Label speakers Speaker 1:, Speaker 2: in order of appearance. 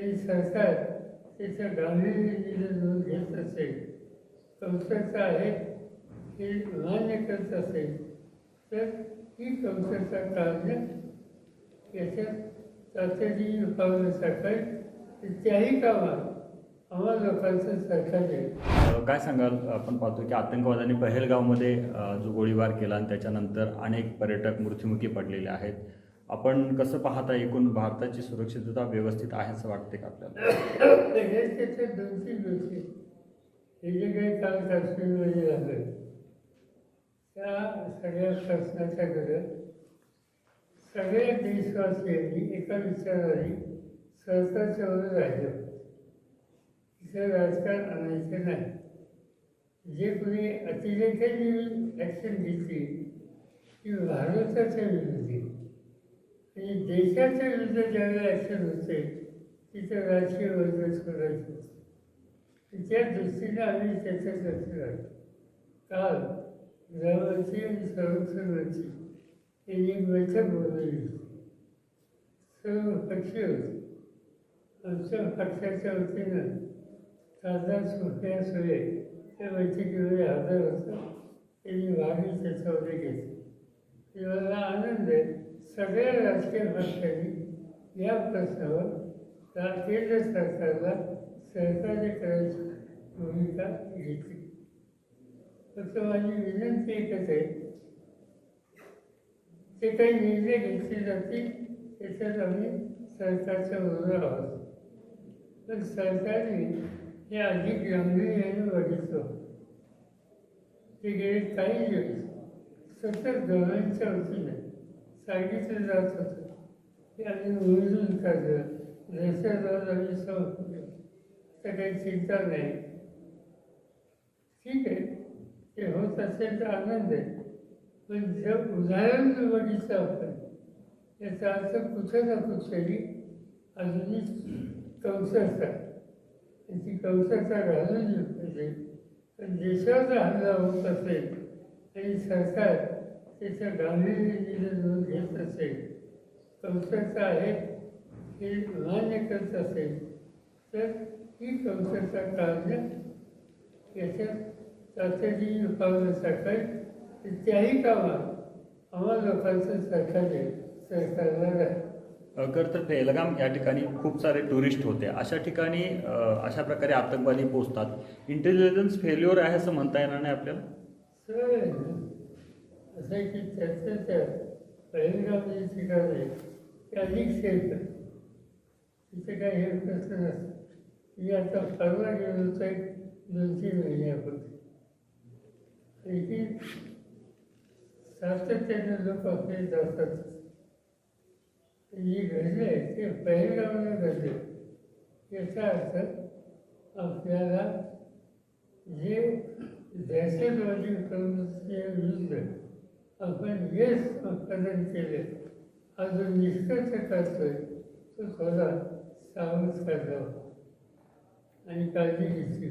Speaker 1: आणि सरकार त्याचं गांभीर्याने नोंद घेत असेल कमतरता आहे हे मान्य करत असेल तर ही कमतरता टाळणं याच्यात तातडीने पावलं टाकावी त्याही कामात
Speaker 2: काय सांगाल? आपण पाहतो की आतंकवाद्यांनी पहेलगावमध्ये जो गोळीबार केला आणि त्याच्यानंतर अनेक पर्यटक मृत्युमुखी पडलेले आहेत. आपण कसं पाहता एकूण भारताची सुरक्षितता व्यवस्थित आहे असं वाटते का आपल्याला?
Speaker 1: दोन तीन गोष्टी हे जे काही काल काश्मीरमध्ये झालं त्या सगळ्या शासनाच्याकडं सगळ्या देशवासियांनी एका विचाराने सरकारच्यावर राहिलं. तिथं राजकारण आणायचं नाही. जे कोणी अतिरेकांनी ॲक्शन घेतली ती भारताच्या विरोधी देशाचं युद्ध ज्यावेळी असे ॲक्शन होते तिथं राजकीय वर्गच करायचं त्या दृष्टीने आम्ही त्याच्या लक्ष काल गृहमंत्री आणि संरक्षण त्यांनी बैठक बोलवली होती सर्व पक्ष होते आमच्या पक्षाच्या वतीनं खासदार सुप्रिया सुळे त्या बैठकीमध्ये हजर होतं. त्यांनी वाघी त्याच्यामध्ये घेतली. तेव्हा सगळ्या राजकीय पक्षांनी या प्रश्नावर राष्ट्रीय केंद्र सरकारला सहकार्य करायची भूमिका घेतली. तसं माझी विनंती एकच आहे ते काही निर्णय घेतले जातील त्याच्यात आम्ही सरकारच्या बरोबर आहोत. पण सरकारने हे अधिक गांभीर्याने बघितलं. ते गेले काही दिवस. सतत गव्हर्नमेंटच्या वतीने सांगितलं जात होतं. की आम्ही मोजून काढलं दहशतवाद आम्ही संपलं तर काही चिंता नाही. ठीक आहे. ते होत असेल तर आनंद आहे. पण जर उदाहरण जर बघितलं आपण याचा अर्थ कुठं ना कुठेतरी अजूनही कौशलता आणि ती कौशलता घालून दिली पाहिजे. पण देशाचा हल्ला होत असेल आणि सरकार त्याच्या गांभीर्याने नोंद घेत असेल कौशलता आहे हे मान्य करत असेल तर ही कौशलता टाळणं याच्यात तातडीने पावलं टाकावी त्याही कामात आम्हा लोकांचं सहकार्य सरकारला राहील
Speaker 2: तर पेहलगाम या ठिकाणी खूप सारे टुरिस्ट होते. अशा ठिकाणी अशा प्रकारे आतंकवादी पोहोचतात. इंटेलिजन्स फेल्युअर आहे असं म्हणता येणार नाही आपल्याला?
Speaker 1: सरळ आहे ना असं की त्याचं त्या पहिलगाव ते अधिक सेफ तिथे काही हे प्रश्न नसतो मी आता परवा गेलो होतो एक दोन तीन महिन्यापूर्वी आणि सातत्याने लोक आपले जातात जी घडले ते पहिलगावला घडले याचा अर्थ आपल्याला जे दहशतवादी प्रवृत्तीच्या विरुद्ध आपण यश उत्पादन केले. हा जो निष्कर्ष करतोय तो थोडा सावध करावा आणि काळजी घेतली.